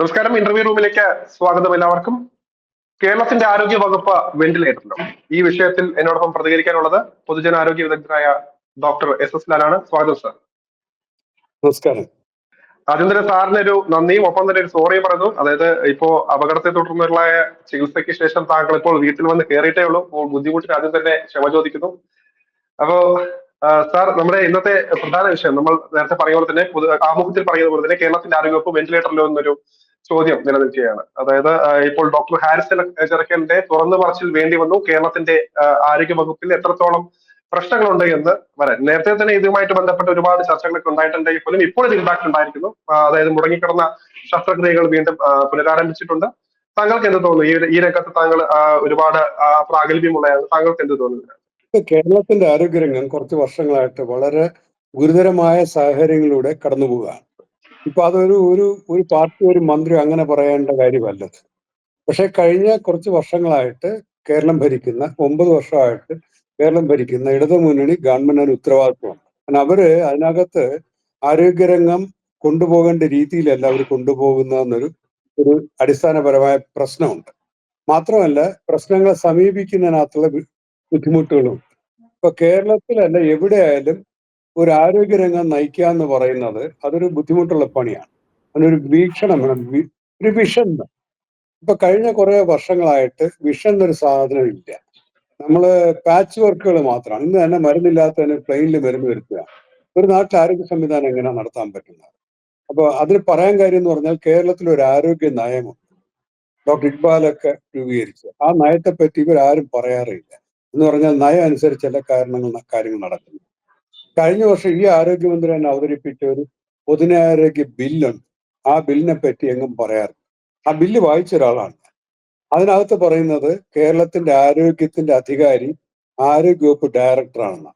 നമസ്കാരം. ഇന്റർവ്യൂ റൂമിലേക്ക് സ്വാഗതം എല്ലാവർക്കും. കേരളത്തിന്റെ ആരോഗ്യ വകുപ്പ് വെന്റിലേറ്ററിലോ ഈ വിഷയത്തിൽ എന്നോടൊപ്പം പ്രതികരിക്കാനുള്ളത് പൊതുജനാരോഗ്യ വിദഗ്ധനായ ഡോക്ടർ എസ് എസ് ലാലാണ്. സ്വാഗതം സാർ നമസ്കാരം. ആദ്യം തന്നെ സാറിന് ഒരു നന്ദിയും ഒപ്പം തന്നെ ഒരു സോറിയും പറഞ്ഞു അതായത് ഇപ്പോ അപകടത്തെ തുടർന്നുള്ള ചികിത്സയ്ക്ക് ശേഷം താങ്കൾ ഇപ്പോൾ വീട്ടിൽ വന്ന് കയറിയിട്ടേ ഉള്ളൂ. അപ്പോൾ ബുദ്ധിമുട്ടിന് ആദ്യം തന്നെ ക്ഷമ ചോദിക്കുന്നു. അപ്പോ സാർ നമ്മുടെ ഇന്നത്തെ പ്രധാന വിഷയം നമ്മൾ നേരത്തെ പറഞ്ഞ പോലെ തന്നെ ആമുഖത്തിൽ പറയുന്ന പോലെ തന്നെ കേരളത്തിന്റെ ആരോഗ്യവകുപ്പ് വെന്റിലേറ്ററിലോ എന്നൊരു ചോദ്യം നിലനിൽക്കുകയാണ്. അതായത് ഇപ്പോൾ ഡോക്ടർ ഹാരിസ് ചെറക്കലിന്റെ തുറന്നു പറച്ചിൽ വേണ്ടി വന്നു. കേരളത്തിന്റെ ആരോഗ്യ വകുപ്പിൽ എത്രത്തോളം പ്രശ്നങ്ങളുണ്ട് എന്ന് വരാൻ. നേരത്തെ തന്നെ ഇതുമായിട്ട് ബന്ധപ്പെട്ട് ഒരുപാട് ചർച്ചകളൊക്കെ ഉണ്ടായിട്ടുണ്ടെങ്കിൽ പോലും ഇപ്പോഴും ഇമ്പാക്ട് ഉണ്ടായിരിക്കുന്നു. അതായത് മുടങ്ങിക്കിടന്ന ശസ്ത്രക്രിയകൾ വീണ്ടും പുനരാരംഭിച്ചിട്ടുണ്ട്. താങ്കൾക്ക് എന്ത് തോന്നുന്നു? ഈ രംഗത്ത് താങ്കൾ ഒരുപാട് പ്രാഗൽഭ്യമുള്ളതാണ് താങ്കൾക്ക് എന്ത് തോന്നുന്നു? കേരളത്തിന്റെ ആരോഗ്യരംഗം കുറച്ച് വർഷങ്ങളായിട്ട് വളരെ ഗുരുതരമായ സാഹചര്യങ്ങളിലൂടെ കടന്നു പോവുകയാണ് ഇപ്പൊ അതൊരു ഒരു ഒരു പാർട്ടി ഒരു മന്ത്രി അങ്ങനെ പറയേണ്ട കാര്യമല്ല. പക്ഷെ കഴിഞ്ഞ കുറച്ച് വർഷങ്ങളായിട്ട് കേരളം ഭരിക്കുന്ന ഒമ്പത് വർഷമായിട്ട് കേരളം ഭരിക്കുന്ന ഇടതു മുന്നണി ഗവൺമെന്റിന് ഉത്തരവാദിത്വമാണ്. കാരണം അവർ അതിനകത്ത് ആരോഗ്യരംഗം കൊണ്ടുപോകേണ്ട രീതിയിലല്ല അവർ കൊണ്ടുപോകുന്നതെന്നൊരു ഒരു അടിസ്ഥാനപരമായ പ്രശ്നമുണ്ട്. മാത്രമല്ല പ്രശ്നങ്ങളെ സമീപിക്കുന്നതിനകത്തുള്ള ബുദ്ധിമുട്ടുകളുണ്ട്. ബുദ്ധിമുട്ടുകളും ഇപ്പൊ കേരളത്തിലല്ല എവിടെയായാലും ഒരു ആരോഗ്യരംഗം നയിക്കുക എന്ന് പറയുന്നത് അതൊരു ബുദ്ധിമുട്ടുള്ള പണിയാണ്. അതിനൊരു വീക്ഷണം വേണം. ഒരു വിഷൻ ഇപ്പൊ കഴിഞ്ഞ കുറെ വർഷങ്ങളായിട്ട് വിഷൻ എന്നൊരു സാധനം ഇല്ല. നമ്മൾ പാച്ച് വർക്കുകൾ മാത്രമാണ്. ഇന്ന് തന്നെ മരുന്നില്ലാത്തതിന് പ്ലെയിനിൽ മരുന്ന് വരുത്തുക. ഒരു നാട്ടിൽ ആരോഗ്യ സംവിധാനം എങ്ങനെ നടത്താൻ പറ്റുന്നത്? അപ്പൊ അതിന് പറയാൻ കാര്യം എന്ന് പറഞ്ഞാൽ കേരളത്തിൽ ഒരു ആരോഗ്യ നയമുണ്ട്. ഡോക്ടർ ഇക്ബാലൊക്കെ രൂപീകരിച്ചു. ആ നയത്തെ പറ്റി ഇവരാരും പറയാറില്ല എന്ന് പറഞ്ഞാൽ നയം അനുസരിച്ചല്ല കാരണങ്ങൾ കാര്യങ്ങൾ നടക്കുന്നു കഴിഞ്ഞ വർഷം ഈ ആരോഗ്യമന്ത്രി തന്നെ അവതരിപ്പിച്ച ഒരു പൊതുനാരോഗ്യ ബില്ലുണ്ട്. ആ ബില്ലിനെ പറ്റി എങ്ങും പറയാറില്ല. ആ ബില്ല് വായിച്ച ഒരാളാണ്. അതിനകത്ത് പറയുന്നത് കേരളത്തിന്റെ ആരോഗ്യത്തിന്റെ അധികാരി ആരോഗ്യവകുപ്പ് ഡയറക്ടറാണ്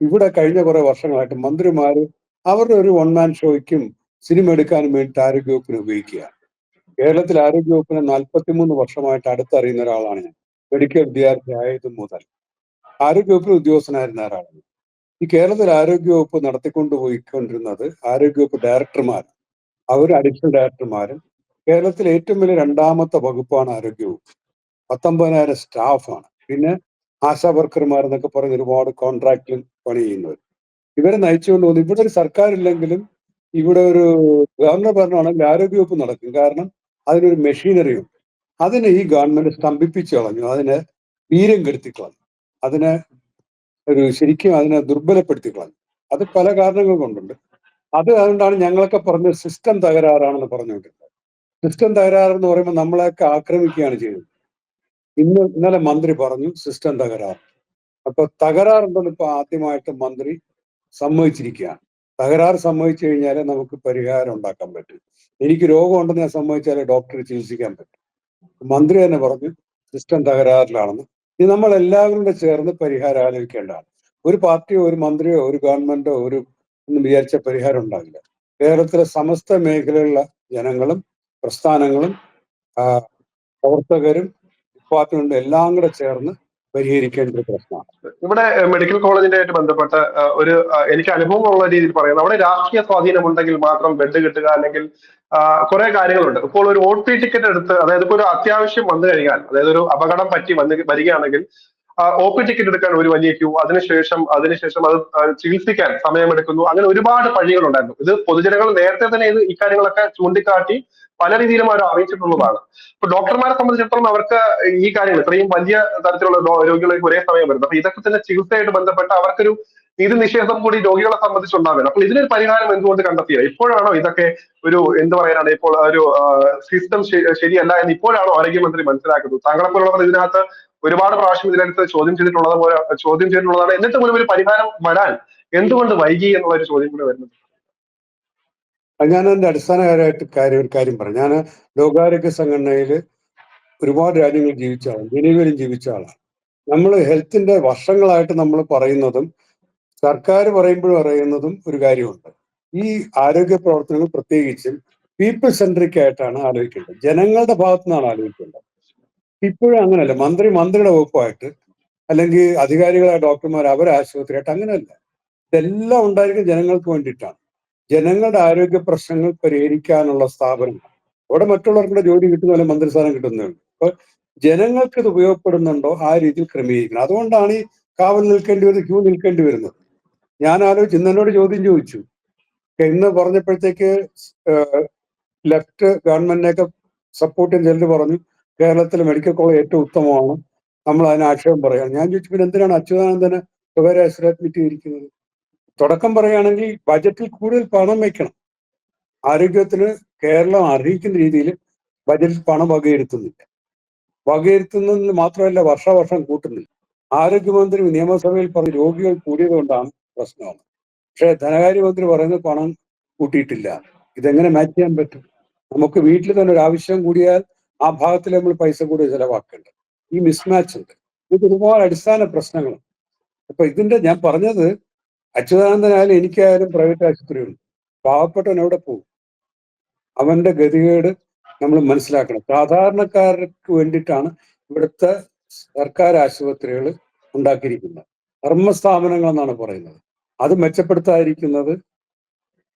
ഇവിടെ കഴിഞ്ഞ കുറെ വർഷങ്ങളായിട്ട് മന്ത്രിമാര് അവരുടെ ഒരു വൺമാൻ ഷോയ്ക്കും സിനിമ എടുക്കാനും വേണ്ടിയിട്ട് ആരോഗ്യവകുപ്പിനെ ഉപയോഗിക്കുകയാണ്. കേരളത്തിൽ ആരോഗ്യവകുപ്പിനെ നാൽപ്പത്തിമൂന്ന് വർഷമായിട്ട് അടുത്തറിയുന്ന ഒരാളാണ് ഞാൻ. മെഡിക്കൽ വിദ്യാർത്ഥി ആയത് മുതൽ. ആരോഗ്യവകുപ്പിന് ഉദ്യോഗസ്ഥനായിരുന്ന ഒരാളാണ് ഈ കേരളത്തിൽ ആരോഗ്യവകുപ്പ് നടത്തിക്കൊണ്ട് പോയിക്കൊണ്ടിരുന്നത് ആരോഗ്യവകുപ്പ് ഡയറക്ടർമാർ അവർ അഡീഷണൽ ഡയറക്ടർമാരും കേരളത്തിലെ ഏറ്റവും വലിയ രണ്ടാമത്തെ വകുപ്പാണ് ആരോഗ്യവകുപ്പ്. പത്തൊമ്പതിനായിരം സ്റ്റാഫാണ്. പിന്നെ ആശാ വർക്കർമാർ എന്നൊക്കെ പറഞ്ഞ് ഒരുപാട് കോൺട്രാക്റ്റിൽ പണി ചെയ്യുന്നവർ ഇവരെ നയിച്ചുകൊണ്ട് പോകുന്നു ഇവിടെ ഒരു സർക്കാരില്ലെങ്കിലും ഇവിടെ ഒരു ഗവർണർ ഭരണമാണെങ്കിൽ ആരോഗ്യവകുപ്പ് നടക്കും. കാരണം അതിനൊരു മെഷീനറി ഉണ്ട് അതിനെ ഈ ഗവൺമെന്റ് സ്തംഭിപ്പിച്ചു കളഞ്ഞു. അതിനെ വീര്യം കെടുത്തി കളഞ്ഞു അതിനെ ഒരു ശരിക്കും അതിനെ ദുർബലപ്പെടുത്തി കളഞ്ഞു അത് പല കാരണങ്ങൾ കൊണ്ടുണ്ട്. അത് അതുകൊണ്ടാണ് ഞങ്ങളൊക്കെ പറഞ്ഞ സിസ്റ്റം തകരാറാണെന്ന് പറഞ്ഞുകൊണ്ടിരുന്നത് സിസ്റ്റം തകരാറെന്ന് പറയുമ്പോൾ നമ്മളെയൊക്കെ ആക്രമിക്കുകയാണ് ചെയ്തത് ഇന്ന് ഇന്നലെ മന്ത്രി പറഞ്ഞു സിസ്റ്റം തകരാർ. അപ്പൊ തകരാറുണ്ടെന്ന് ഇപ്പൊ ആദ്യമായിട്ട് മന്ത്രി സമ്മതിച്ചിരിക്കുകയാണ്. തകരാറ് സമ്മതിച്ചു കഴിഞ്ഞാലേ നമുക്ക് പരിഹാരം ഉണ്ടാക്കാൻ പറ്റും. എനിക്ക് രോഗമുണ്ടെന്ന് ഞാൻ സമ്മതിച്ചാലേ ഡോക്ടറെ ചികിത്സിക്കാൻ പറ്റും. മന്ത്രി തന്നെ പറഞ്ഞു സിസ്റ്റം തകരാറിലാണെന്ന് ഇത് നമ്മൾ എല്ലാവരും കൂടെ ചേർന്ന് പരിഹാരം ആലോചിക്കേണ്ടതാണ്. ഒരു പാർട്ടിയോ ഒരു മന്ത്രിയോ ഒരു ഗവൺമെന്റോ ഒരു ഒന്നും വിചാരിച്ച പരിഹാരം ഉണ്ടാകില്ല കേരളത്തിലെ സമസ്ത മേഖലയിലുള്ള ജനങ്ങളും പ്രസ്ഥാനങ്ങളും പ്രവർത്തകരും ഡിപ്പാർട്ട്മെന്റും എല്ലാം കൂടെ ചേർന്ന് പരിഹരിക്കേണ്ട ഒരു പ്രശ്നമാണ്. ഇവിടെ മെഡിക്കൽ കോളേജിന്റെ ആയിട്ട് ബന്ധപ്പെട്ട ഒരു എനിക്ക് അനുഭവം ഉള്ള രീതിയിൽ പറയുന്നത് അവിടെ രാഷ്ട്രീയ സ്വാധീനം ഉണ്ടെങ്കിൽ മാത്രം ബെഡ് കിട്ടുക അല്ലെങ്കിൽ കുറെ കാര്യങ്ങളുണ്ട്. ഇപ്പോൾ ഒരു ഒ പി ടിക്കറ്റ് എടുത്ത് അതായത് ഇപ്പോൾ ഒരു അത്യാവശ്യം വന്നു കഴിഞ്ഞാൽ അതായത് ഒരു അപകടം പറ്റി വന്ന് വരികയാണെങ്കിൽ ഒ പി ടിക്കറ്റ് എടുക്കാൻ ഒരു വലിയ ക്യൂ അതിനുശേഷം അതിനുശേഷം അത് ചികിത്സിക്കാൻ സമയമെടുക്കുന്നു. അങ്ങനെ ഒരുപാട് പഴികളുണ്ടായിരുന്നു. ഇത് പൊതുജനങ്ങൾ നേരത്തെ തന്നെ ഇത് ഇക്കാര്യങ്ങളൊക്കെ ചൂണ്ടിക്കാട്ടി പല രീതിയിലും അവർ അറിയിച്ചിട്ടുള്ളതാണ്. ഇപ്പൊ ഡോക്ടർമാരെ സംബന്ധിച്ചിടത്തോളം അവർക്ക് ഈ കാര്യങ്ങൾ ഇത്രയും വലിയ തരത്തിലുള്ള രോഗികളിലേക്ക് ഒരേ സമയം വരുന്നത് അപ്പൊ ഇതൊക്കെ തന്നെ ചികിത്സയായിട്ട് ബന്ധപ്പെട്ട് അവർക്കൊരു ഇത് നിഷേധം കൂടി രോഗികളെ സംബന്ധിച്ചുണ്ടാവില്ല. അപ്പോൾ ഇതിനൊരു പരിഹാരം എന്തുകൊണ്ട് കണ്ടെത്തിയത് ഇപ്പോഴാണോ ഇതൊക്കെ ഒരു എന്ത് പറയാനാണ്? ഇപ്പോൾ ഒരു സിസ്റ്റം ശരിയല്ല എന്ന് ഇപ്പോഴാണോ ആരോഗ്യമന്ത്രി മനസ്സിലാക്കുന്നത്? താങ്കളെ പോലുള്ളവർ ഇതിനകത്ത് ഒരുപാട് പ്രാവശ്യം ഇതിനകത്ത് ചോദ്യം ചെയ്തിട്ടുള്ളത് പോലെ ചോദ്യം ചെയ്തിട്ടുള്ളതാണ്. എന്നിട്ട് പോലും ഒരു പരിഹാരം വരാൻ എന്തുകൊണ്ട് വൈകി എന്നുള്ള ഒരു ചോദ്യം കൂടി വരുന്നത് ഞാൻ എന്റെ അടിസ്ഥാനകാരമായിട്ട് കാര്യം ഒരു കാര്യം പറഞ്ഞു ഞാൻ ലോകാരോഗ്യ സംഘടനയിൽ ഒരുപാട് രാജ്യങ്ങൾ ജീവിച്ച ആളാണ്. ജനീവയിലും ജീവിച്ച ആളാണ്. നമ്മൾ ഹെൽത്തിന്റെ വർഷങ്ങളായിട്ട് നമ്മൾ പറയുന്നതും സർക്കാർ പറയുമ്പോഴും പറയുന്നതും ഒരു കാര്യമുണ്ട്. ഈ ആരോഗ്യ പ്രവർത്തനങ്ങൾ പ്രത്യേകിച്ചും പീപ്പിൾ സെൻട്രിക് ആയിട്ടാണ് ആലോചിക്കേണ്ടത്. ജനങ്ങളുടെ ഭാഗത്തു നിന്നാണ് ആലോചിക്കേണ്ടത്. ഇപ്പോഴും അങ്ങനല്ല. മന്ത്രി മന്ത്രിയുടെ വകുപ്പായിട്ട് അല്ലെങ്കിൽ അധികാരികളായ ഡോക്ടർമാർ അവരെ ആശുപത്രിയായിട്ട് അങ്ങനെയല്ല ഇതെല്ലാം ഉണ്ടായിരിക്കും ജനങ്ങൾക്ക് വേണ്ടിയിട്ടാണ്. ജനങ്ങളുടെ ആരോഗ്യ പ്രശ്നങ്ങൾ പരിഹരിക്കാനുള്ള സ്ഥാപനം അവിടെ മറ്റുള്ളവർക്ക് ജോലി കിട്ടുന്ന പോലെ മന്ത്രിസ്ഥാനം കിട്ടുന്നുണ്ട് അപ്പൊ ജനങ്ങൾക്ക് ഇത് ഉപയോഗപ്പെടുന്നുണ്ടോ? ആ രീതിയിൽ ക്രമീകരിക്കണം. അതുകൊണ്ടാണ് ഈ കാവൽ നിൽക്കേണ്ടി വരുന്നത് ക്യൂ നിൽക്കേണ്ടി വരുന്നത്. ഞാൻ ആലോചിച്ച് ഇന്ന് എന്നോട് ചോദ്യം ചോദിച്ചു. ഇന്ന് പറഞ്ഞപ്പോഴത്തേക്ക് ലെഫ്റ്റ് ഗവൺമെന്റിനെയൊക്കെ സപ്പോർട്ട് ചെയ്യുന്ന ചിലർ പറഞ്ഞു കേരളത്തിലെ മെഡിക്കൽ കോളേജ് ഏറ്റവും ഉത്തമമാണ്. നമ്മൾ അതിന് ആക്ഷേപം പറയാം ഞാൻ ചോദിച്ചു പിന്നെ എന്തിനാണ് അച്യുതാനന്ദന് സ്വകാര്യ ആശുപത്രി അഡ്മിറ്റ് ചെയ്തിരിക്കുന്നത്? തുടക്കം പറയുകയാണെങ്കിൽ ബജറ്റിൽ കൂടുതൽ പണം വയ്ക്കണം. ആരോഗ്യത്തിന് കേരളം അറിയിക്കുന്ന രീതിയിൽ ബജറ്റിൽ പണം വകയിരുത്തുന്നില്ല. വകയിരുത്തുന്നതിന് മാത്രമല്ല വർഷാവർഷം കൂട്ടുന്നില്ല. ആരോഗ്യമന്ത്രി നിയമസഭയിൽ പറഞ്ഞ രോഗികൾ കൂടിയത് കൊണ്ടാണ് പ്രശ്നമാണ്. പക്ഷേ ധനകാര്യമന്ത്രി പറയുന്നത് പണം കൂട്ടിയിട്ടില്ല. ഇതെങ്ങനെ മാച്ച് ചെയ്യാൻ പറ്റും? നമുക്ക് വീട്ടിൽ തന്നെ ഒരു ആവശ്യം കൂടിയാൽ ആ ഭാഗത്തിൽ നമ്മൾ പൈസ കൂടി ചിലവാക്കേണ്ടത്. ഈ മിസ്മാച്ച് ഉണ്ട്. ഇത് ഒരുപാട് അടിസ്ഥാന പ്രശ്നങ്ങളുണ്ട് അപ്പൊ ഇതിന്റെ ഞാൻ പറഞ്ഞത് അച്യുതാനന്ദനായാലും എനിക്കായാലും പ്രൈവറ്റ് ആശുപത്രി ഉണ്ട്. പാവപ്പെട്ടവൻ എവിടെ പോകും? അവന്റെ ഗതികേട് നമ്മൾ മനസ്സിലാക്കണം. സാധാരണക്കാർക്ക് വേണ്ടിയിട്ടാണ് ഇവിടുത്തെ സർക്കാർ ആശുപത്രികൾ ഉണ്ടാക്കിയിരിക്കുന്നത്. ധർമ്മസ്ഥാപനങ്ങൾ എന്നാണ് പറയുന്നത്. അത് മെച്ചപ്പെടുത്താതിരിക്കുന്നത്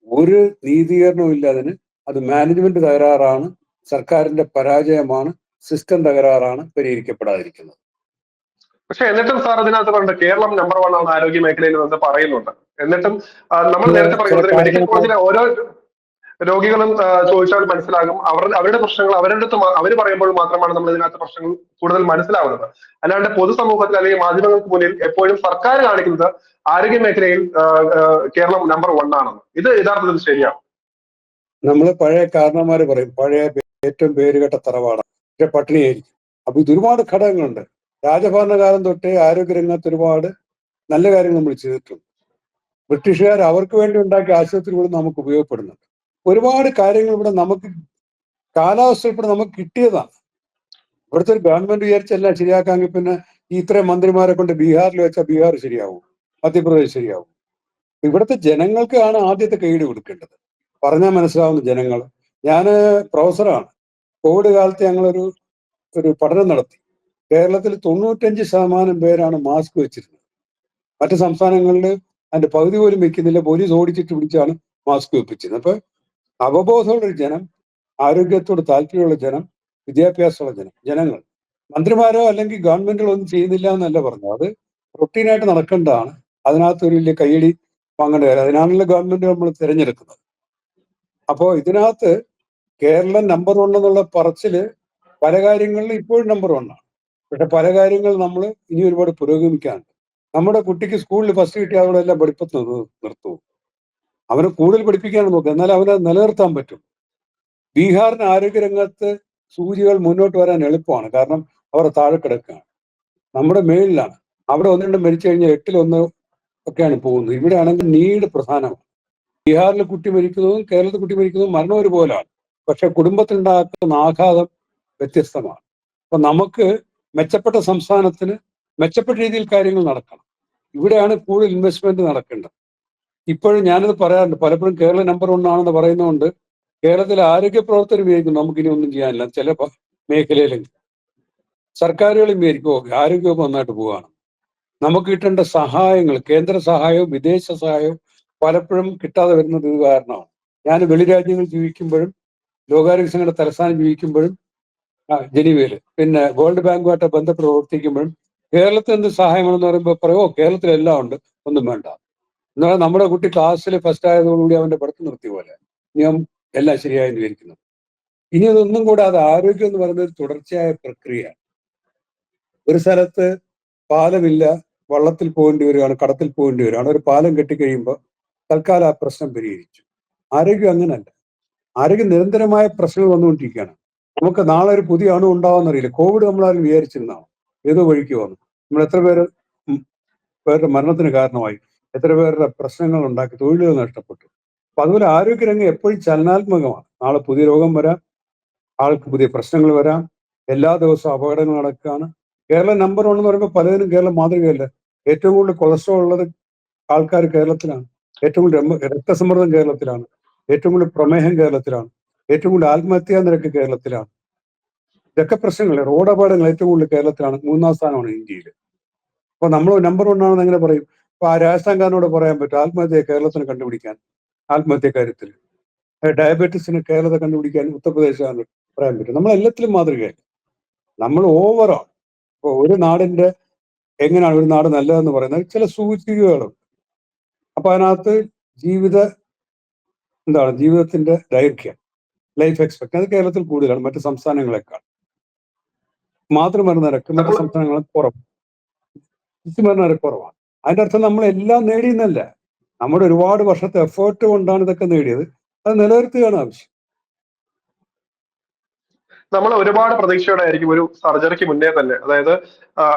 ഒരു നീതീകരണവും ഇല്ല അതിന് അത് മാനേജ്മെന്റ് തകരാറാണ് സർക്കാരിന്റെ പരാജയമാണ് സിസ്റ്റം തകരാറാണ് പരിഹരിക്കപ്പെടാതിരിക്കുന്നത്. പക്ഷെ എന്നിട്ടും സാർ അതിനകത്ത് പറഞ്ഞിട്ട് കേരളം നമ്പർ വൺ ആണ് ആരോഗ്യ മേഖലയിൽ എന്ന് പറയുന്നുണ്ട്. എന്നിട്ടും നമ്മൾ നേരത്തെ പറയുന്നത് മെഡിക്കൽ കോളേജിലെ ഓരോ രോഗികളും ചോദിച്ചാൽ മനസ്സിലാകും. അവർ അവരുടെ പ്രശ്നങ്ങൾ അവരുടെ അടുത്ത് അവർ പറയുമ്പോൾ മാത്രമാണ് നമ്മൾ ഇതിനകത്ത് പ്രശ്നങ്ങൾ കൂടുതൽ മനസ്സിലാവുന്നത്. അല്ലാണ്ട് പൊതുസമൂഹത്തിൽ അല്ലെങ്കിൽ മാധ്യമങ്ങൾക്ക് മുന്നിൽ എപ്പോഴും സർക്കാർ കാണിക്കുന്നത് ആരോഗ്യ മേഖലയിൽ കേരളം നമ്പർ വൺ ആണെന്ന്. ഇത് യഥാർത്ഥത്തിൽ ശരിയാണ്? നമ്മൾ പഴയ കാരണന്മാര് പറയും. പഴയ ഏറ്റവും പേരുകെട്ട തറവാടാണ്. പക്ഷെ പട്ടിണിയായിരിക്കും. അപ്പൊ ഇത് ഒരുപാട് ഘടകങ്ങളുണ്ട്. രാജഭരണകാലം തൊട്ടേ ആരോഗ്യരംഗത്ത് ഒരുപാട് നല്ല കാര്യങ്ങൾ നമ്മൾ ചെയ്തിട്ടുണ്ട്. ബ്രിട്ടീഷുകാർ അവർക്ക് വേണ്ടി ഉണ്ടാക്കിയ ആശുപത്രികൾ നമുക്ക് ഉപയോഗപ്പെടുന്നുണ്ട്. ഒരുപാട് കാര്യങ്ങൾ ഇവിടെ നമുക്ക് കാലാവസ്ഥ ഇവിടെ നമുക്ക് കിട്ടിയതാണ്. ഇവിടുത്തെ ഒരു ഗവൺമെന്റ് വിചാരിച്ചെല്ലാം ശരിയാക്കാമെങ്കിൽ പിന്നെ ഈ ഇത്രയും മന്ത്രിമാരെ കൊണ്ട് ബീഹാറിൽ വെച്ചാൽ ബീഹാർ ശരിയാവും. മധ്യപ്രദേശ് ശരിയാവും. ഇവിടുത്തെ ജനങ്ങൾക്കാണ് ആദ്യത്തെ കൈയ്യടി കൊടുക്കേണ്ടത്. പറഞ്ഞാൽ മനസ്സിലാവുന്ന ജനങ്ങൾ. ഞാൻ പ്രൊഫസറാണ്. കോവിഡ് കാലത്ത് ഞങ്ങളൊരു ഒരു പഠനം നടത്തി. കേരളത്തിൽ തൊണ്ണൂറ്റഞ്ച് ശതമാനം പേരാണ് മാസ്ക് വെച്ചിരുന്നത്. മറ്റു സംസ്ഥാനങ്ങളിൽ അതിന്റെ പകുതി പോലും വെക്കുന്നില്ല. പോലീസ് ഓടിച്ചിട്ട് പിടിച്ചാണ് മാസ്ക് വെപ്പിച്ചത് അപ്പൊ അവബോധമുള്ള ജനം ആരോഗ്യത്തോട് താല്പര്യമുള്ള ജനം വിദ്യാഭ്യാസമുള്ള ജനം ജനങ്ങൾ മന്ത്രിമാരോ അല്ലെങ്കിൽ ഗവൺമെന്റുകളോ ഒന്നും ചെയ്യുന്നില്ല എന്നല്ല പറഞ്ഞു അത് റൊട്ടീനായിട്ട് നടക്കേണ്ടതാണ്. അതിനകത്ത് ഒരു വലിയ കയ്യടി വാങ്ങേണ്ട കാര്യം അതിനാണല്ലോ ഗവൺമെന്റ് നമ്മൾ തിരഞ്ഞെടുക്കുന്നത്. അപ്പോൾ ഇതിനകത്ത് കേരളം നമ്പർ വൺ എന്നുള്ള പറച്ചിൽ പല കാര്യങ്ങളിലും ഇപ്പോഴും നമ്പർ വൺ ആണ്. പക്ഷെ പല കാര്യങ്ങൾ നമ്മൾ ഇനി ഒരുപാട് പുരോഗമിക്കാനുണ്ട്. നമ്മുടെ കുട്ടിക്ക് സ്കൂളിൽ ഫസ്റ്റ് കിട്ടിയ അവളെല്ലാം പഠിപ്പത്ത് നിർത്തും. അവനെ കൂടുതൽ പഠിപ്പിക്കാണ് നോക്കുക. എന്നാലും അവനെ നിലനിർത്താൻ പറ്റും. ബീഹാറിന് ആരോഗ്യരംഗത്ത് സൂചികൾ മുന്നോട്ട് വരാൻ എളുപ്പമാണ്. കാരണം അവർ താഴെ കിടക്കുകയാണ്. നമ്മുടെ മേളിലാണ്. അവിടെ ഒന്ന് രണ്ടും മരിച്ചു കഴിഞ്ഞാൽ എട്ടിലൊന്ന് ഒക്കെയാണ് പോകുന്നത്. ഇവിടെ ആണെങ്കിൽ നീഡ് പ്രധാനമാണ്. ബീഹാറിൽ കുട്ടി മരിക്കുന്നതും കേരളത്തിൽ കുട്ടി മരിക്കുന്നതും മരണം ഒരുപോലാണ് പക്ഷെ കുടുംബത്തിനുണ്ടാക്കുന്ന ആഘാതം വ്യത്യസ്തമാണ്. അപ്പൊ നമുക്ക് മെച്ചപ്പെട്ട സംസ്ഥാനത്തിന് മെച്ചപ്പെട്ട രീതിയിൽ കാര്യങ്ങൾ നടക്കണം. ഇവിടെയാണ് കൂടുതൽ ഇൻവെസ്റ്റ്മെന്റ് നടക്കേണ്ടത്. ഇപ്പോഴും ഞാനത് പറയാറുണ്ട്. പലപ്പോഴും കേരള നമ്പർ വൺ ആണെന്ന് പറയുന്നതുകൊണ്ട് കേരളത്തിലെ ആരോഗ്യ പ്രവർത്തകർ വിചാരിക്കും നമുക്കിനി ഒന്നും ചെയ്യാനില്ല. ചില മേഖലയിലും സർക്കാരുകളും വിചാരിക്കും ആരോഗ്യവും നന്നായിട്ട് പോവുകയാണ്. നമുക്ക് കിട്ടേണ്ട സഹായങ്ങൾ കേന്ദ്ര സഹായവും വിദേശ സഹായവും പലപ്പോഴും കിട്ടാതെ വരുന്നത് ഇത് കാരണമാണ്. ഞാൻ വെളിരാജ്യങ്ങളിൽ ജീവിക്കുമ്പോഴും ലോകാരോഗ്യ സംഘടന തലസ്ഥാനം ജീവിക്കുമ്പോഴും ജനീവയിൽ. പിന്നെ വേൾഡ് ബാങ്കുമായിട്ട് ബന്ധപ്പെട്ട് പ്രവർത്തിക്കുമ്പോഴും കേരളത്തിൽ എന്ത് സഹായമാണെന്ന് പറയുമ്പോൾ പറയുമോ കേരളത്തിലെല്ലാം ഉണ്ട് ഒന്നും വേണ്ട. എന്നാൽ നമ്മുടെ കുട്ടി ക്ലാസ്സിൽ ഫസ്റ്റ് ആയതോടുകൂടി അവന്റെ പഠിത്തം നിർത്തിയ പോലെ. നിയമം എല്ലാം ശരിയായി വിചാരിക്കുന്നു ഇനി അതൊന്നും കൂടാതെ ആരോഗ്യം എന്ന് പറയുന്നത് ഒരു തുടർച്ചയായ പ്രക്രിയ ഒരു സ്ഥലത്ത് പാലമില്ല വള്ളത്തിൽ പോകേണ്ടി വരികയാണ് കടത്തിൽ പോകേണ്ടി വരികയാണ്. ഒരു പാലം കെട്ടിക്കഴിയുമ്പോൾ തൽക്കാലം ആ പ്രശ്നം പരിഹരിച്ചു. ആരോഗ്യം അങ്ങനല്ല. ആരോഗ്യം നിരന്തരമായ പ്രശ്നങ്ങൾ വന്നുകൊണ്ടിരിക്കുകയാണ്. നമുക്ക് നാളെ ഒരു പുതിയ അണു ഉണ്ടാവുമെന്നറിയില്ല. കോവിഡ് നമ്മളാരും വിചാരിച്ചിരുന്നതാണ് ഏതോ വഴിക്ക് വന്നു. നമ്മൾ എത്ര പേര് പേരുടെ മരണത്തിന് കാരണമായി. എത്ര പേരുടെ പ്രശ്നങ്ങൾ ഉണ്ടാക്കി. തൊഴിലുകൾ നഷ്ടപ്പെട്ടു. അപ്പൊ അതുപോലെ ആരോഗ്യരംഗം എപ്പോഴും ചലനാത്മകമാണ്. നാളെ പുതിയ രോഗം വരാം. ആൾക്ക് പുതിയ പ്രശ്നങ്ങൾ വരാം. എല്ലാ ദിവസവും അപകടങ്ങൾ നടക്കുകയാണ്. കേരളം നമ്പർ വൺ എന്ന് പറയുമ്പോൾ പലതിനും കേരളം മാതൃകയല്ല. ഏറ്റവും കൂടുതൽ കൊളസ്ട്രോൾ ഉള്ളത് ആൾക്കാർ കേരളത്തിലാണ്. ഏറ്റവും കൂടുതൽ രക്തസമ്മർദ്ദം കേരളത്തിലാണ്. ഏറ്റവും കൂടുതൽ പ്രമേഹം കേരളത്തിലാണ്. ഏറ്റവും കൂടുതൽ ആത്മഹത്യാ നിരക്ക് കേരളത്തിലാണ്. ഇതൊക്കെ പ്രശ്നങ്ങൾ റോഡ് അപകടങ്ങൾ ഏറ്റവും കൂടുതൽ കേരളത്തിലാണ്. മൂന്നാം സ്ഥാനമാണ് ഇന്ത്യയിൽ അപ്പൊ നമ്മൾ നമ്പർ വൺ ആണെന്ന് എങ്ങനെ പറയും? അപ്പൊ ആ രാജസ്ഥാൻകാരനോട് പറയാൻ പറ്റും ആത്മഹത്യ കേരളത്തിന് കണ്ടുപിടിക്കാൻ. ആത്മഹത്യ കാര്യത്തിൽ ഡയബറ്റീസിന് കേരളത്തെ കണ്ടുപിടിക്കാൻ ഉത്തർപ്രദേശുകാരന് പറയാൻ പറ്റും. നമ്മൾ എല്ലാത്തിലും മാതൃകയായി നമ്മൾ ഓവറോൾ ഇപ്പൊ ഒരു നാടിന്റെ എങ്ങനെയാണ് ഒരു നാട് നല്ലതെന്ന് പറയുന്നത്? ചില സൂചികകളുണ്ട്. അപ്പൊ അതിനകത്ത് ജീവിത എന്താണ് ജീവിതത്തിന്റെ ദൈർഘ്യം ലൈഫ് എക്സ്പെക്ട് അത് കേരളത്തിൽ കൂടുതലാണ് മറ്റു സംസ്ഥാനങ്ങളെക്കാൾ. മാതൃമരുന്ന് നിരക്ക് മറ്റു സംസ്ഥാനങ്ങളിൽ കുറവ് ശിശുമരുന്ന് നിരക്ക് കുറവാണ്. അതിന്റെ അർത്ഥം നമ്മൾ എല്ലാം നേടിയെന്നല്ല. നമ്മുടെ ഒരുപാട് വർഷത്തെ എഫേർട്ട് കൊണ്ടാണ് ഇതൊക്കെ നേടിയത്. അത് നിലനിർത്തുകയാണ് ആവശ്യം. നമ്മൾ ഒരുപാട് പ്രതീക്ഷയോടെ ആയിരിക്കും ഒരു സർജറിക്ക് മുന്നേ തന്നെ. അതായത്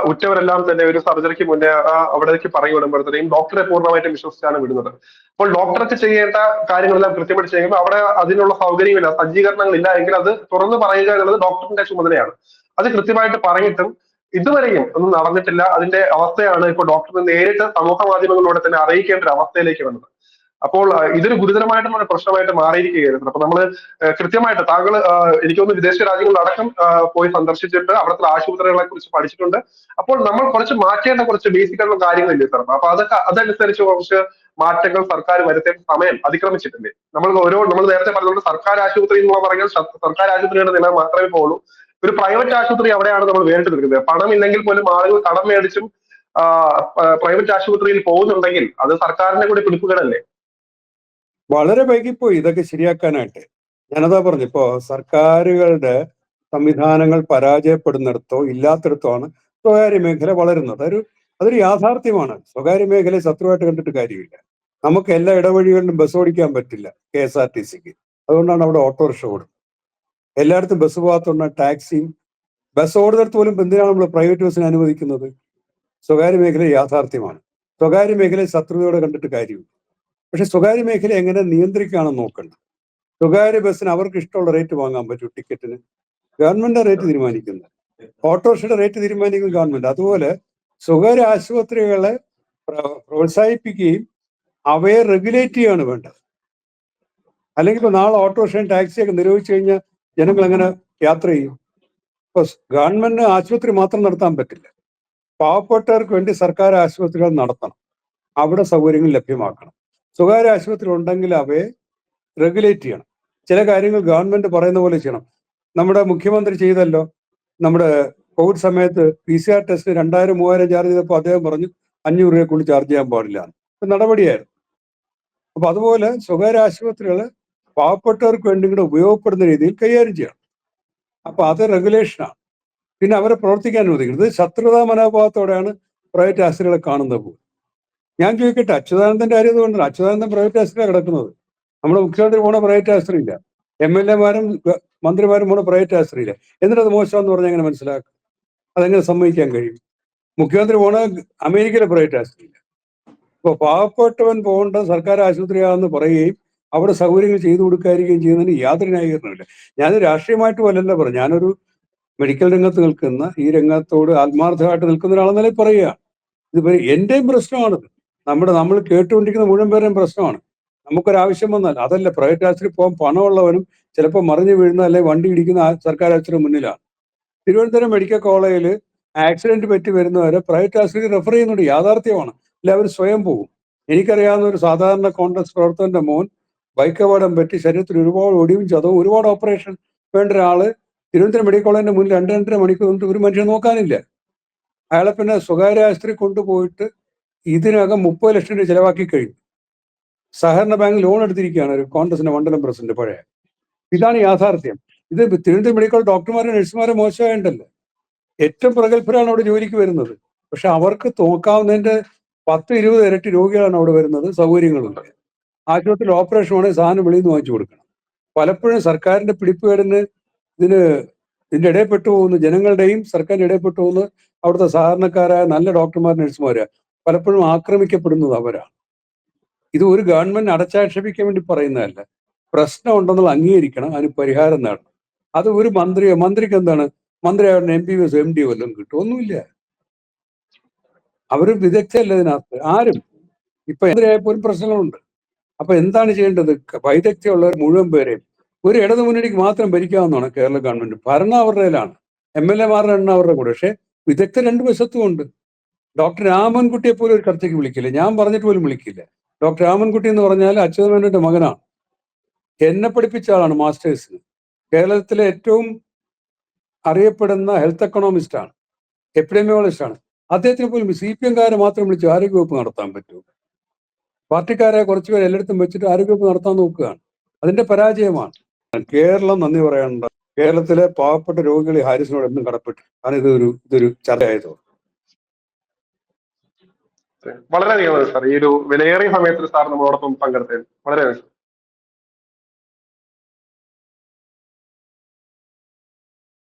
ഉറ്റവരെല്ലാം തന്നെ ഒരു സർജറിക്ക് മുന്നേ അവിടേക്ക് പറഞ്ഞു വിടുമ്പോഴത്തേക്കും ഡോക്ടറെ പൂർണമായിട്ടും വിശ്വസിച്ചാണ് വിടുന്നത്. അപ്പോൾ ഡോക്ടർക്ക് ചെയ്യേണ്ട കാര്യങ്ങളെല്ലാം കൃത്യമായിട്ട് ചെയ്യുമ്പോൾ അവിടെ അതിനുള്ള സൗകര്യമില്ല സജ്ജീകരണങ്ങളില്ല എങ്കിൽ അത് തുറന്നു പറയുക എന്നുള്ളത് ഡോക്ടറിന്റെ ചുമതലയാണ്. അത് കൃത്യമായിട്ട് പറഞ്ഞിട്ടും ഇതുവരെയും ഒന്നും നടന്നിട്ടില്ല. അതിന്റെ അവസ്ഥയാണ് ഇപ്പോൾ ഡോക്ടറിനെ നേരിട്ട് സമൂഹ മാധ്യമങ്ങളിലൂടെ തന്നെ അറിയിക്കേണ്ട ഒരു അവസ്ഥയിലേക്ക് വന്നത്. അപ്പോൾ ഇതൊരു ഗുരുതരമായിട്ടുള്ള ഒരു പ്രശ്നമായിട്ട് മാറിയിരിക്കുകയായിരുന്നു. അപ്പൊ നമ്മൾ കൃത്യമായിട്ട് താങ്കൾ എനിക്ക് തോന്നുന്നു വിദേശ രാജ്യങ്ങളിലടക്കം പോയി സന്ദർശിച്ചിട്ട് അവിടുത്തെ ആശുപത്രികളെ കുറിച്ച് പഠിച്ചിട്ടുണ്ട്. അപ്പോൾ നമ്മൾ കുറച്ച് മാറ്റേണ്ട കുറച്ച് ബേസിക് ആയിട്ടുള്ള കാര്യങ്ങളില്ലേ സാർ അപ്പൊ അതൊക്കെ അതനുസരിച്ച് കുറച്ച് മാറ്റങ്ങൾ സർക്കാർ വരുത്തേണ്ട സമയം അതിക്രമിച്ചിട്ടില്ലേ? നമ്മൾ ഓരോ നമ്മൾ നേരത്തെ പറഞ്ഞത് സർക്കാർ ആശുപത്രി എന്ന് പറഞ്ഞാൽ സർക്കാർ ആശുപത്രിയുടെ നില മാത്രമേ പോകുള്ളൂ ഒരു പ്രൈവറ്റ് ആശുപത്രി അവിടെയാണ് നമ്മൾ വേറിട്ട് നിൽക്കുന്നത് പണമില്ലെങ്കിൽ പോലും ആളുകൾ കടം മേടിച്ചും പ്രൈവറ്റ് ആശുപത്രിയിൽ പോകുന്നുണ്ടെങ്കിൽ അത് സർക്കാരിന്റെ കൂടി പിടിപ്പുകേടല്ലേ? വളരെ വൈകിപ്പോയി ഇതൊക്കെ ശരിയാക്കാനായിട്ട്. ഞാനതാ പറഞ്ഞു ഇപ്പോ സർക്കാരുകളുടെ സംവിധാനങ്ങൾ പരാജയപ്പെടുന്നിടത്തോ ഇല്ലാത്തിടത്തോ ആണ് സ്വകാര്യ മേഖല വളരുന്നത്. അതൊരു അതൊരു യാഥാർത്ഥ്യമാണ്. സ്വകാര്യ മേഖലയെ ശത്രുവായിട്ട് കണ്ടിട്ട് കാര്യമില്ല. നമുക്ക് എല്ലാ ഇടവഴികളിലും ബസ് ഓടിക്കാൻ പറ്റില്ല കെ എസ് ആർ ടി സിക്ക്. അതുകൊണ്ടാണ് അവിടെ ഓട്ടോറിക്ഷ ഓടുന്നത്. എല്ലായിടത്തും ബസ് പോകാത്തതുകൊണ്ട് ടാക്സിയും ബസ് ഓടുന്നിടത്ത് പോലും എന്തിനാണ് നമ്മൾ പ്രൈവറ്റ് ബസ്സിന് അനുവദിക്കുന്നത്? സ്വകാര്യ മേഖല യാഥാർത്ഥ്യമാണ്. സ്വകാര്യ മേഖലയെ ശത്രുതയോടെ കണ്ടിട്ട് കാര്യമില്ല. പക്ഷെ സ്വകാര്യ മേഖല എങ്ങനെ നിയന്ത്രിക്കുകയാണെന്ന് നോക്കണ്ട. സ്വകാര്യ ബസ്സിന് അവർക്ക് ഇഷ്ടമുള്ള റേറ്റ് വാങ്ങാൻ പറ്റും ടിക്കറ്റിന് ഗവൺമെന്റ് റേറ്റ് തീരുമാനിക്കുന്നത് ഓട്ടോറിക്ഷയുടെ റേറ്റ് തീരുമാനിക്കുന്നത് ഗവൺമെന്റ്. അതുപോലെ സ്വകാര്യ ആശുപത്രികളെ പ്രോത്സാഹിപ്പിക്കുകയും അവയെ റെഗുലേറ്റ് ചെയ്യുകയാണ് വേണ്ടത്. അല്ലെങ്കിൽ ഇപ്പൊ നാളെ ഓട്ടോറിക്ഷയും ടാക്സിയൊക്കെ നിരോധിച്ചു കഴിഞ്ഞാൽ ജനങ്ങൾ എങ്ങനെ യാത്ര ചെയ്യും? ഇപ്പൊ ഗവൺമെന്റിന് ആശുപത്രി മാത്രം നടത്താൻ പറ്റില്ല. പാവപ്പെട്ടവർക്ക് വേണ്ടി സർക്കാർ ആശുപത്രികൾ നടത്തണം. അവിടെ സൗകര്യങ്ങൾ ലഭ്യമാക്കണം. സ്വകാര്യ ആശുപത്രി ഉണ്ടെങ്കിൽ അവയെ റെഗുലേറ്റ് ചെയ്യണം. ചില കാര്യങ്ങൾ ഗവൺമെന്റ് പറയുന്ന പോലെ ചെയ്യണം. നമ്മുടെ മുഖ്യമന്ത്രി ചെയ്തല്ലോ. നമ്മുടെ കോവിഡ് സമയത്ത് പി സി ആർ ടെസ്റ്റ് രണ്ടായിരം മൂവായിരം ചാർജ് ചെയ്തപ്പോൾ അദ്ദേഹം പറഞ്ഞു അഞ്ഞൂറ് രൂപയെ കൊണ്ട് ചാർജ് ചെയ്യാൻ പാടില്ല നടപടിയായിരുന്നു. അപ്പൊ അതുപോലെ സ്വകാര്യ ആശുപത്രികൾ പാവപ്പെട്ടവർക്ക് വേണ്ടി കൂടെ ഉപയോഗപ്പെടുന്ന രീതിയിൽ കൈകാര്യം ചെയ്യണം. അപ്പൊ അത് റെഗുലേഷനാണ് പിന്നെ അവരെ പ്രവർത്തിക്കാൻ അനുവദിക്കുന്നത് ശത്രുതാ മനോഭാവത്തോടെയാണ് പ്രൈവറ്റ് ആശുപത്രികളെ കാണുന്നത് പോലും. ഞാൻ ചോദിക്കട്ടെ അച്യുതാനന്ദന്റെ കാര്യം അതുകൊണ്ടാണ് അച്യുതാനന്ദൻ പ്രൈവറ്റ് ആശുപത്രിയാണ് കിടക്കുന്നത്. നമ്മുടെ മുഖ്യമന്ത്രി പോണ പ്രൈവറ്റ് ആശുപത്രിയില്ല എം എൽ എമാരും മന്ത്രിമാരും പോണ പ്രൈവറ്റ് ആശുപത്രിയില്ല എന്നിട്ട് അത് മോശമെന്ന് പറഞ്ഞാൽ എങ്ങനെ മനസ്സിലാക്കും? അതെങ്ങനെ സമ്മതിക്കാൻ കഴിയും? മുഖ്യമന്ത്രി പോണ അമേരിക്കയിലെ പ്രൈവറ്റ് ആശുപത്രിയില്ല ഇപ്പൊ പാവപ്പെട്ടവൻ പോകേണ്ട സർക്കാർ ആശുപത്രിയാണെന്ന് പറയുകയും അവിടെ സൗകര്യങ്ങൾ ചെയ്തു കൊടുക്കാതിരിക്കുകയും ചെയ്യുന്നതിന് യാതൊരു ന്യായീകരണമില്ല ഞാൻ രാഷ്ട്രീയമായിട്ട് പോലല്ല പറഞ്ഞു ഞാനൊരു മെഡിക്കൽ രംഗത്ത് നിൽക്കുന്ന ഈ രംഗത്തോട് ആത്മാർത്ഥമായിട്ട് നിൽക്കുന്ന ഒരാളെന്നല്ലേ പറയുക. ഇത് എന്റെയും പ്രശ്നമാണിത്. നമ്മുടെ നമ്മൾ കേട്ടുകൊണ്ടിരിക്കുന്ന മുഴുവൻ പേരും പ്രശ്നമാണ്. നമുക്കൊരാവശ്യം വന്നാൽ അതല്ല പ്രൈവറ്റ് ആശുപത്രി പോകാൻ പണമുള്ളവനും ചിലപ്പോൾ മറിഞ്ഞു വീഴുന്ന അല്ലെങ്കിൽ വണ്ടി ഇടിക്കുന്ന സർക്കാർ ആശുപത്രി മുന്നിലാണ്. തിരുവനന്തപുരം മെഡിക്കൽ കോളേജിൽ ആക്സിഡന്റ് പറ്റി വരുന്നവരെ പ്രൈവറ്റ് ആശുപത്രി റെഫർ ചെയ്യുന്നുണ്ട്. യാഥാർത്ഥ്യമാണ്. അല്ലെ അവർ സ്വയം പോകും. എനിക്കറിയാവുന്ന ഒരു സാധാരണ കോൺഗ്രസ് പ്രവർത്തകന്റെ മോൻ ബൈക്ക് അപകടം പറ്റി ശരീരത്തിൽ ഒരുപാട് ഒടിവും ചതവും ഒരുപാട് ഓപ്പറേഷൻ വേണ്ട ഒരാൾ തിരുവനന്തപുരം മെഡിക്കൽ കോളേജിന്റെ മുന്നിൽ രണ്ട് രണ്ടര മണിക്കൂർ ഒരു മനുഷ്യൻ നോക്കാനില്ല. അയാളെ പിന്നെ സ്വകാര്യ ആശുപത്രി കൊണ്ടുപോയിട്ട് ഇതിനകം മുപ്പത് ലക്ഷം രൂപ ചെലവാക്കി കഴിഞ്ഞു. സഹകരണ ബാങ്ക് ലോൺ എടുത്തിരിക്കുകയാണ് ഒരു കോൺഗ്രസിന്റെ മണ്ഡലം പ്രസിഡന്റ് പഴയ. ഇതാണ് യാഥാർത്ഥ്യം. ഇത് തിരുവനന്തപുരം മെഡിക്കൽ ഡോക്ടർമാരും നഴ്സുമാരും മോശമായിട്ടുണ്ടല്ലോ ഏറ്റവും പ്രഗത്ഭരാണ് അവിടെ ജോലിക്ക് വരുന്നത്. പക്ഷെ അവർക്ക് തോക്കാവുന്നതിന്റെ പത്ത് ഇരുപത് ഇരട്ടി രോഗികളാണ് അവിടെ വരുന്നത്. സൗകര്യങ്ങളുണ്ട്. ആശുപത്രിയിൽ ഓപ്പറേഷൻ ആണെങ്കിൽ സാധനം വെളിയിൽ നിന്ന് വാങ്ങിച്ചു കൊടുക്കണം. പലപ്പോഴും സർക്കാരിന്റെ പിടിപ്പുകേടിന് ഇതിന് ഇതിന്റെ ഇടയിൽപ്പെട്ടു പോകുന്ന ജനങ്ങളുടെയും സർക്കാരിന്റെ ഇടയിൽപ്പെട്ടു പോകുന്ന അവിടുത്തെ സാധാരണക്കാരായ നല്ല ഡോക്ടർമാർ നഴ്സുമാരാ. പലപ്പോഴും ആക്രമിക്കപ്പെടുന്നത് അവരാണ്. ഇത് ഒരു ഗവൺമെന്റ് അടച്ചാക്ഷേപിക്കാൻ വേണ്ടി പറയുന്നതല്ല. പ്രശ്നം ഉണ്ടെന്നുള്ള അംഗീകരിക്കണം അതിന് പരിഹാരം നേടണം. അത് ഒരു മന്ത്രിയോ മന്ത്രിക്ക് എന്താണ്? മന്ത്രി അവരുടെ M P S M D വല്ലതും കിട്ടും. ഒന്നുമില്ല. അവർ വിദഗ്ധയല്ല ഇതിനകത്ത്. ആരും. ഇപ്പൊ മന്ത്രിയായപ്പോലും പ്രശ്നങ്ങളുണ്ട്. അപ്പൊ എന്താണ് ചെയ്യേണ്ടത്? വൈദഗ്ധ്യമുള്ളവർ മുഴുവൻ പേരെയും ഒരു ഇടതു മുന്നണിക്ക് മാത്രം ഭരിക്കാവുന്നതാണ് കേരള ഗവൺമെന്റ്. ഭരണം അവരുടെ കയ്യിലാണ് എം എൽ എമാരുടെ എണ്ണം അവരുടെ കൂടെ. പക്ഷെ വിദഗ്ധ രണ്ട് വശത്തും ഉണ്ട്. ഡോക്ടർ രാമൻകുട്ടിയെ പോലും ഒരു ചർച്ചയ്ക്ക് വിളിക്കില്ല. ഞാൻ പറഞ്ഞിട്ട് പോലും വിളിക്കില്ല. ഡോക്ടർ രാമൻകുട്ടി എന്ന് പറഞ്ഞാൽ അച്യുതമേനോന്റെ മകനാണ്. എന്നെ പഠിപ്പിച്ച ആളാണ് മാസ്റ്റേഴ്സിന് കേരളത്തിലെ ഏറ്റവും അറിയപ്പെടുന്ന ഹെൽത്ത് എക്കണോമിസ്റ്റ് ആണ്. എപ്പിഡമിയോളജിസ്റ്റ് ആണ് അദ്ദേഹത്തിന് പോലും സി പി എംകാരെ മാത്രം വിളിച്ച് ആരോഗ്യവകുപ്പ് നടത്താൻ പറ്റൂ പാർട്ടിക്കാരെ കുറച്ചുപേർ എല്ലായിടത്തും വെച്ചിട്ട് ആരോഗ്യവകുപ്പ് നടത്താൻ നോക്കുകയാണ്. അതിന്റെ പരാജയമാണ്. കേരളം നന്ദി പറയേണ്ട കേരളത്തിലെ പാവപ്പെട്ട രോഗികളെ ഹാരിസിനോട് എന്നും കടപ്പെട്ടു. കാരണം ഇതൊരു ഇതൊരു ചർച്ചയായതോ വളരെയധികം നന്ദി സാർ ഈ ഒരു വിലയേറിയ സമയത്തിൽ സാർ നമ്മളോടൊപ്പം പങ്കെടുത്തതിന് വളരെ നന്ദി